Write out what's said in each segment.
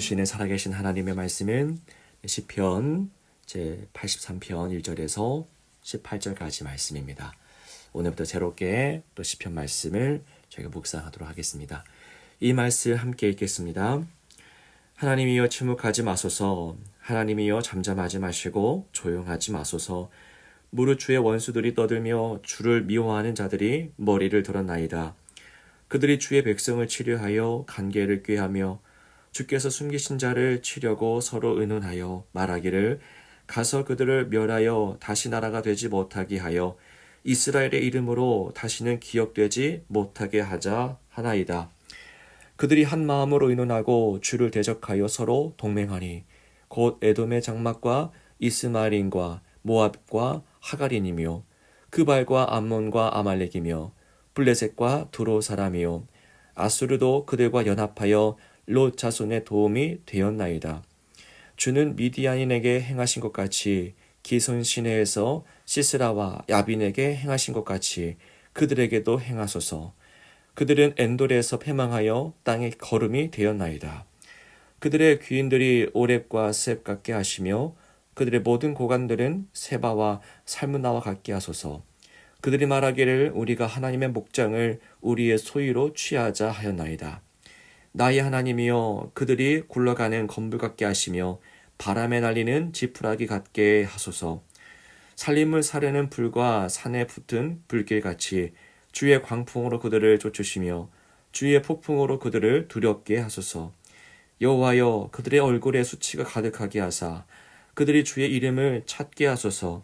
주시는 살아계신 하나님의 말씀은 시편 제 83편 1절에서 18절까지 말씀입니다. 오늘부터 새롭게 또 시편 말씀을 저희가 묵상하도록 하겠습니다. 이 말씀 함께 읽겠습니다. 하나님이여 침묵하지 마소서 하나님이여 잠잠하지 마시고 조용하지 마소서 무릇 주의 원수들이 떠들며 주를 미워하는 자들이 머리를 들었나이다. 그들이 주의 백성을 치료하여 간계를 꾀하며 주께서 숨기신 자를 치려고 서로 의논하여 말하기를 가서 그들을 멸하여 다시 나라가 되지 못하게 하여 이스라엘의 이름으로 다시는 기억되지 못하게 하자 하나이다. 그들이 한 마음으로 의논하고 주를 대적하여 서로 동맹하니 곧 에돔의 장막과 이스마린과 모압과 하가린이며 그발과 암몬과 아말렉이며 블레셋과 두로 사람이요 아수르도 그들과 연합하여 롯 자손의 도움이 되었나이다. 주는 미디안인에게 행하신 것 같이 기손 시내에서 시스라와 야빈에게 행하신 것 같이 그들에게도 행하소서. 그들은 엔돌에서 패망하여 땅의 거름이 되었나이다. 그들의 귀인들이 오렙과 셉 같게 하시며 그들의 모든 고관들은 세바와 살문나와 같게 하소서. 그들이 말하기를 우리가 하나님의 목장을 우리의 소유로 취하자 하였나이다. 나의 하나님이여 그들이 굴러가는 건불 같게 하시며 바람에 날리는 지푸라기 같게 하소서. 살림을 사려는 불과 산에 붙은 불길같이 주의 광풍으로 그들을 쫓으시며 주의 폭풍으로 그들을 두렵게 하소서. 여호와여 그들의 얼굴에 수치가 가득하게 하사 그들이 주의 이름을 찾게 하소서.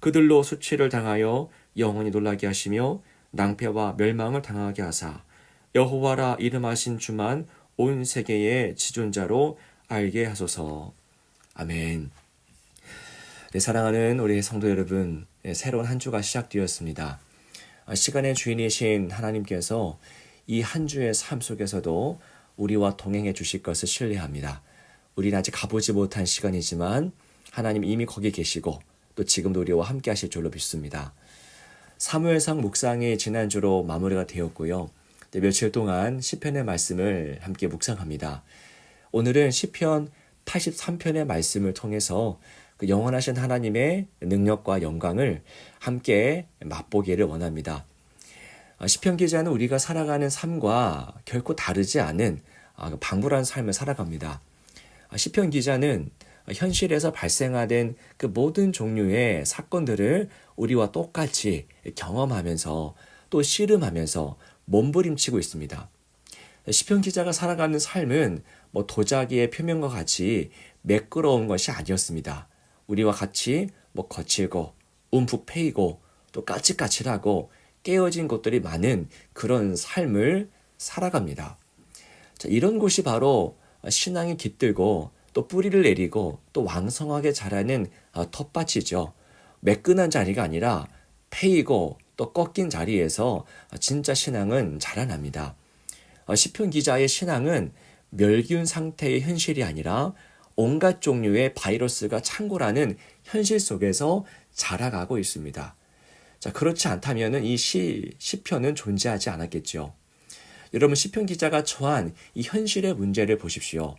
그들로 수치를 당하여 영원히 놀라게 하시며 낭패와 멸망을 당하게 하사 여호와라 이름하신 주만 온 세계의 지존자로 알게 하소서. 아멘. 네, 사랑하는 우리 성도 여러분, 네, 새로운 한 주가 시작되었습니다. 아, 시간의 주인이신 하나님께서 이 한 주의 삶 속에서도 우리와 동행해 주실 것을 신뢰합니다. 우리는 아직 가보지 못한 시간이지만 하나님 이미 거기 계시고 또 지금도 우리와 함께 하실 줄로 믿습니다. 사무엘상 묵상이 지난주로 마무리가 되었고요. 네, 며칠 동안 시편의 말씀을 함께 묵상합니다. 오늘은 시편 83편의 말씀을 통해서 그 영원하신 하나님의 능력과 영광을 함께 맛보기를 원합니다. 아, 시편 기자는 우리가 살아가는 삶과 결코 다르지 않은 아, 그 방불한 삶을 살아갑니다. 아, 시편 기자는 현실에서 발생하는 그 모든 종류의 사건들을 우리와 똑같이 경험하면서 또 씨름하면서 몸부림치고 있습니다. 시편 기자가 살아가는 삶은 뭐 도자기의 표면과 같이 매끄러운 것이 아니었습니다. 우리와 같이 뭐 거칠고 움푹 패이고 또 까칠까칠하고 깨어진 것들이 많은 그런 삶을 살아갑니다. 자, 이런 곳이 바로 신앙이 깃들고 또 뿌리를 내리고 또 왕성하게 자라는 어, 텃밭이죠. 매끈한 자리가 아니라 패이고 또 꺾인 자리에서 진짜 신앙은 자라납니다. 어, 시편 기자의 신앙은 멸균 상태의 현실이 아니라 온갖 종류의 바이러스가 창고라는 현실 속에서 자라가고 있습니다. 자, 그렇지 않다면 이 시, 시편은 존재하지 않았겠죠. 여러분, 시편 기자가 처한 이 현실의 문제를 보십시오.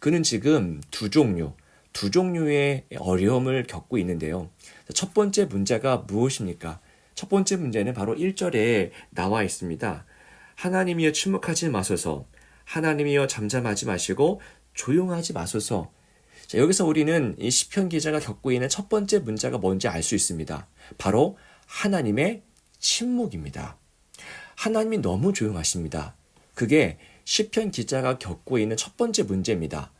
그는 지금 두 종류, 두 종류의 어려움을 겪고 있는데요. 첫 번째 문제가 무엇입니까? 첫 번째 문제는 바로 1절에 나와 있습니다. 하나님이여 침묵하지 마소서. 하나님이여 잠잠하지 마시고 조용하지 마소서. 자, 여기서 우리는 이 시편 기자가 겪고 있는 첫 번째 문제가 뭔지 알 수 있습니다. 바로 하나님의 침묵입니다. 하나님이 너무 조용하십니다. 그게 시편 기자가 겪고 있는 첫 번째 문제입니다.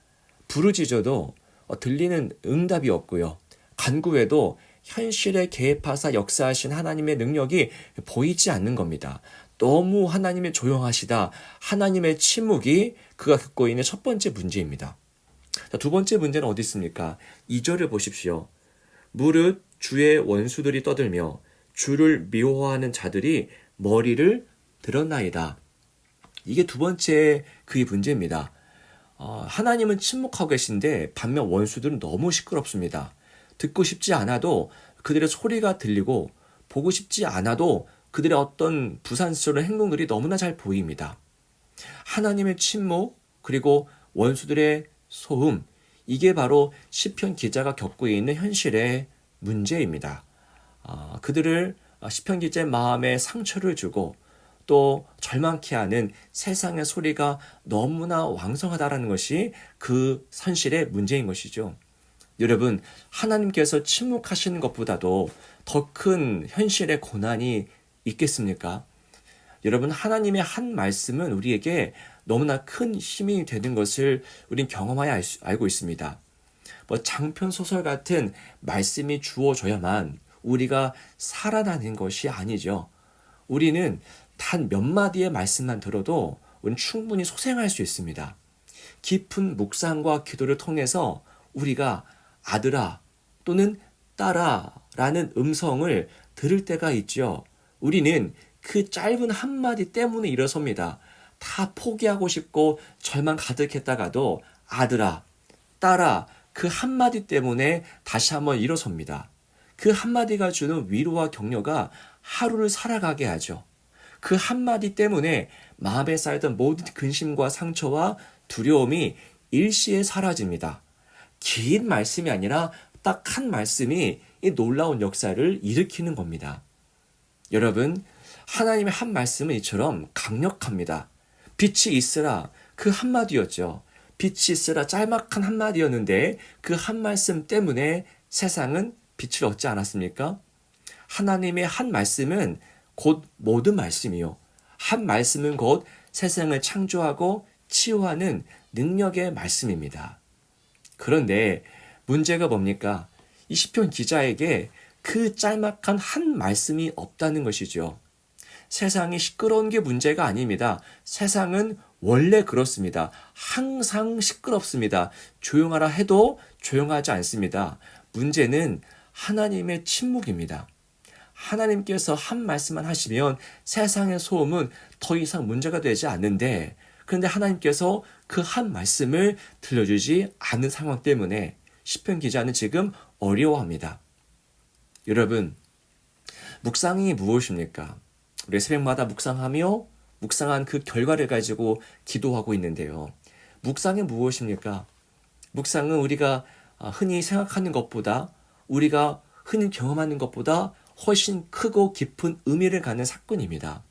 부르짖어도 어, 들리는 응답이 없고요. 간구에도 현실에 개입하사 역사하신 하나님의 능력이 보이지 않는 겁니다. 너무 하나님의 조용하시다. 하나님의 침묵이 그가 겪고 있는 첫 번째 문제입니다. 자, 두 번째 문제는 어디 있습니까? 2절을 보십시오. 무릇 주의 원수들이 떠들며 주를 미워하는 자들이 머리를 들었나이다. 이게 두 번째 그의 문제입니다. 어, 하나님은 침묵하고 계신데 반면 원수들은 너무 시끄럽습니다. 듣고 싶지 않아도 그들의 소리가 들리고 보고 싶지 않아도 그들의 어떤 부산스러운 행동들이 너무나 잘 보입니다. 하나님의 침묵 그리고 원수들의 소음, 이게 바로 시편 기자가 겪고 있는 현실의 문제입니다. 아, 그들을 시편 기자의 마음에 상처를 주고 또 절망케 하는 세상의 소리가 너무나 왕성하다라는 것이 그 선실의 문제인 것이죠. 여러분, 하나님께서 침묵하시는 것보다도 더 큰 현실의 고난이 있겠습니까? 여러분, 하나님의 한 말씀은 우리에게 너무나 큰 힘이 되는 것을 우린 경험하여 알 고 있습니다. 뭐 장편 소설 같은 말씀이 주어져야만 우리가 살아나는 것이 아니죠. 우리는 단 몇 마디의 말씀만 들어도 우리는 충분히 소생할 수 있습니다. 깊은 묵상과 기도를 통해서 우리가 아들아 또는 딸아 라는 음성을 들을 때가 있죠. 우리는 그 짧은 한마디 때문에 일어섭니다. 다 포기하고 싶고 절망 가득했다가도 아들아, 딸아, 그 한마디 때문에 다시 한번 일어섭니다. 그 한마디가 주는 위로와 격려가 하루를 살아가게 하죠. 그 한마디 때문에 마음에 쌓였던 모든 근심과 상처와 두려움이 일시에 사라집니다. 긴 말씀이 아니라 딱 한 말씀이 이 놀라운 역사를 일으키는 겁니다. 여러분, 하나님의 한 말씀은 이처럼 강력합니다. 빛이 있으라 그 한마디였죠. 빛이 있으라 짤막한 한마디였는데 그 한 말씀 때문에 세상은 빛을 얻지 않았습니까? 하나님의 한 말씀은 곧 모든 말씀이요. 한 말씀은 곧 세상을 창조하고 치유하는 능력의 말씀입니다. 그런데 문제가 뭡니까? 이 시편 기자에게 그 짤막한 한 말씀이 없다는 것이죠. 세상이 시끄러운 게 문제가 아닙니다. 세상은 원래 그렇습니다. 항상 시끄럽습니다. 조용하라 해도 조용하지 않습니다. 문제는 하나님의 침묵입니다. 하나님께서 한 말씀만 하시면 세상의 소음은 더 이상 문제가 되지 않는데, 그런데 하나님께서 그 한 말씀을 들려주지 않는 상황 때문에 시편 기자는 지금 어려워합니다. 여러분, 묵상이 무엇입니까? 우리 새벽마다 묵상하며 묵상한 그 결과를 가지고 기도하고 있는데요. 묵상이 무엇입니까? 묵상은 우리가 흔히 생각하는 것보다 우리가 흔히 경험하는 것보다 훨씬 크고 깊은 의미를 갖는 사건입니다.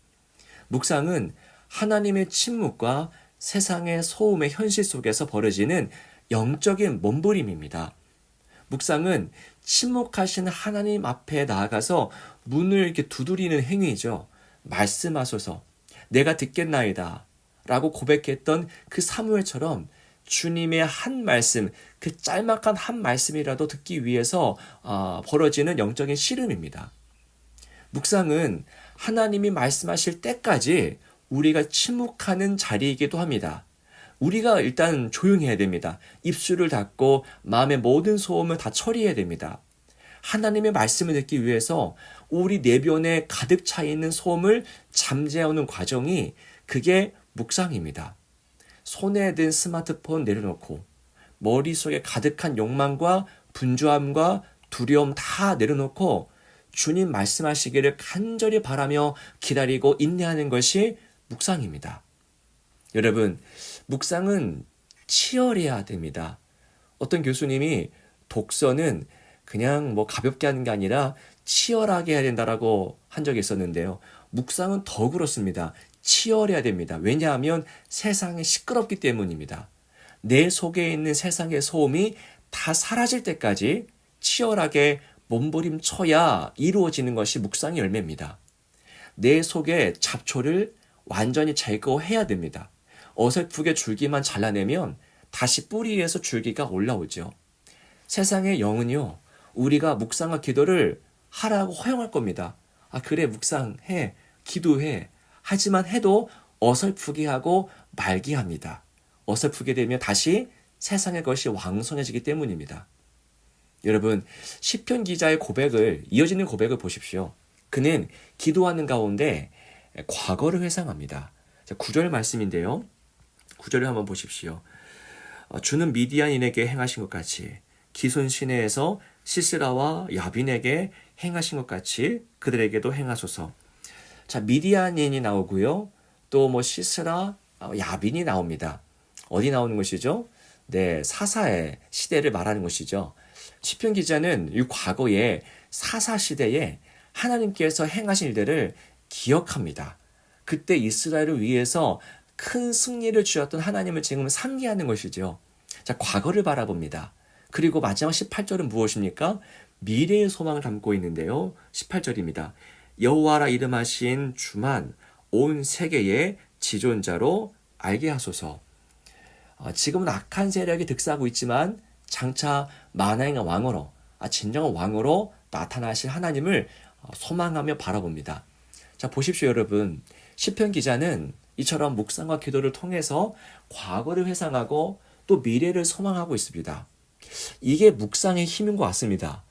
묵상은 하나님의 침묵과 세상의 소음의 현실 속에서 벌어지는 영적인 몸부림입니다. 묵상은 침묵하신 하나님 앞에 나아가서 문을 이렇게 두드리는 행위죠. 말씀하소서. 내가 듣겠나이다. 라고 고백했던 그 사무엘처럼 주님의 한 말씀, 그 짤막한 한 말씀이라도 듣기 위해서 어, 벌어지는 영적인 씨름입니다. 묵상은 하나님이 말씀하실 때까지 우리가 침묵하는 자리이기도 합니다. 우리가 일단 조용해야 됩니다. 입술을 닫고 마음의 모든 소음을 다 처리해야 됩니다. 하나님의 말씀을 듣기 위해서 우리 내변에 가득 차 있는 소음을 잠재우는 과정이 그게 묵상입니다. 손에 든 스마트폰 내려놓고 머릿속에 가득한 욕망과 분주함과 두려움 다 내려놓고 주님 말씀하시기를 간절히 바라며 기다리고 인내하는 것이 묵상입니다. 여러분, 묵상은 치열해야 됩니다. 어떤 교수님이 독서는 그냥 뭐 가볍게 하는 게 아니라 치열하게 해야 된다라고 한 적이 있었는데요. 묵상은 더 그렇습니다. 치열해야 됩니다. 왜냐하면 세상이 시끄럽기 때문입니다. 내 속에 있는 세상의 소음이 다 사라질 때까지 치열하게 몸부림쳐야 이루어지는 것이 묵상의 열매입니다. 내 속에 잡초를 완전히 제거해야 됩니다. 어설프게 줄기만 잘라내면 다시 뿌리에서 줄기가 올라오죠. 세상의 영은요, 우리가 묵상과 기도를 하라고 허용할 겁니다. 아, 그래, 묵상해, 기도해. 하지만 해도 어설프게 하고 말게 합니다. 어설프게 되면 다시 세상의 것이 왕성해지기 때문입니다. 여러분, 시편 기자의 고백을 이어지는 고백을 보십시오. 그는 기도하는 가운데 과거를 회상합니다. 9절 말씀인데요. 9절을 한번 보십시오. 어, 주는 미디안인에게 행하신 것 같이 기손 시내에서 시스라와 야빈에게 행하신 것 같이 그들에게도 행하소서. 자, 미디안인이 나오고요. 또 뭐 시스라, 어, 야빈이 나옵니다. 어디 나오는 것이죠? 네, 사사의 시대를 말하는 것이죠. 시편 기자는 이 과거에 사사 시대에 하나님께서 행하신 일들을 기억합니다. 그때 이스라엘을 위해서 큰 승리를 주었던 하나님을 지금 상기하는 것이죠. 자, 과거를 바라봅니다. 그리고 마지막 18절은 무엇입니까? 미래의 소망을 담고 있는데요. 18절입니다. 여호와라 이름하신 주만 온 세계의 지존자로 알게 하소서. 어, 지금은 악한 세력이 득세하고 있지만 장차 만왕의 왕으로 아, 진정한 왕으로 나타나실 하나님을 어, 소망하며 바라봅니다. 자 보십시오 여러분 시편 기자는 이처럼 묵상과 기도를 통해서 과거를 회상하고 또 미래를 소망하고 있습니다. 이게 묵상의 힘인 것 같습니다.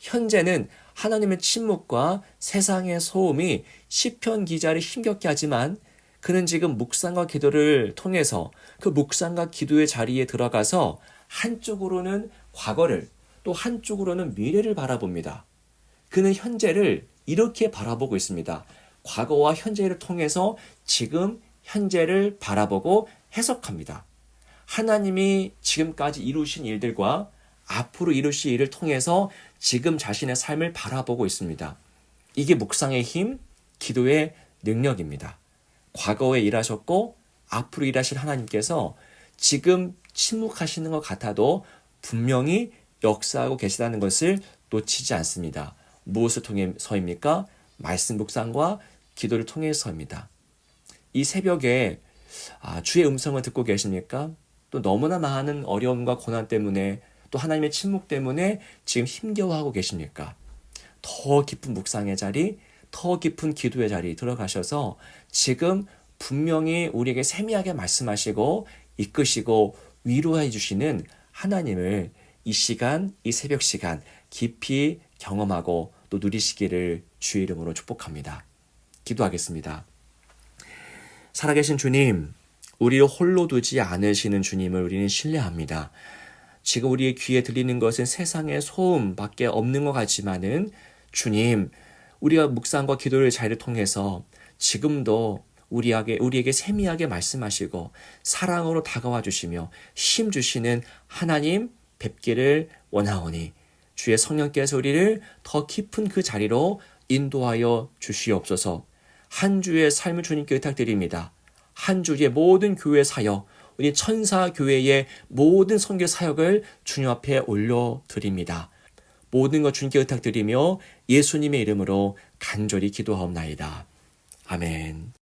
현재는 하나님의 침묵과 세상의 소음이 시편 기자를 힘겹게 하지만 그는 지금 묵상과 기도를 통해서 그 묵상과 기도의 자리에 들어가서 한쪽으로는 과거를 또 한쪽으로는 미래를 바라봅니다. 그는 현재를 이렇게 바라보고 있습니다. 과거와 현재를 통해서 지금 현재를 바라보고 해석합니다. 하나님이 지금까지 이루신 일들과 앞으로 이루실 일을 통해서 지금 자신의 삶을 바라보고 있습니다. 이게 묵상의 힘, 기도의 능력입니다. 과거에 일하셨고 앞으로 일하실 하나님께서 지금 침묵하시는 것 같아도 분명히 역사하고 계시다는 것을 놓치지 않습니다. 무엇을 통해서입니까? 말씀 묵상과 기도를 통해서입니다. 이 새벽에 아, 주의 음성을 듣고 계십니까? 또 너무나 많은 어려움과 고난 때문에 또 하나님의 침묵 때문에 지금 힘겨워하고 계십니까? 더 깊은 묵상의 자리, 더 깊은 기도의 자리 들어가셔서 지금 분명히 우리에게 세미하게 말씀하시고 이끄시고 위로해 주시는 하나님을 이 시간, 이 새벽 시간 깊이 경험하고 또 누리시기를 주의 이름으로 축복합니다. 기도하겠습니다. 살아계신 주님, 우리를 홀로 두지 않으시는 주님을 우리는 신뢰합니다. 지금 우리의 귀에 들리는 것은 세상의 소음밖에 없는 것 같지만은 주님, 우리가 묵상과 기도를 자리를 통해서 지금도 우리에게 우리에게 세미하게 말씀하시고 사랑으로 다가와 주시며 힘 주시는 하나님 뵙기를 원하오니 주의 성령께서 우리를 더 깊은 그 자리로 인도하여 주시옵소서. 한 주의 삶을 주님께 의탁드립니다. 한 주의 모든 교회 사역, 우리 천사 교회의 모든 선교 사역을 주님 앞에 올려 드립니다. 모든 것 주님께 의탁드리며 예수님의 이름으로 간절히 기도하옵나이다. 아멘.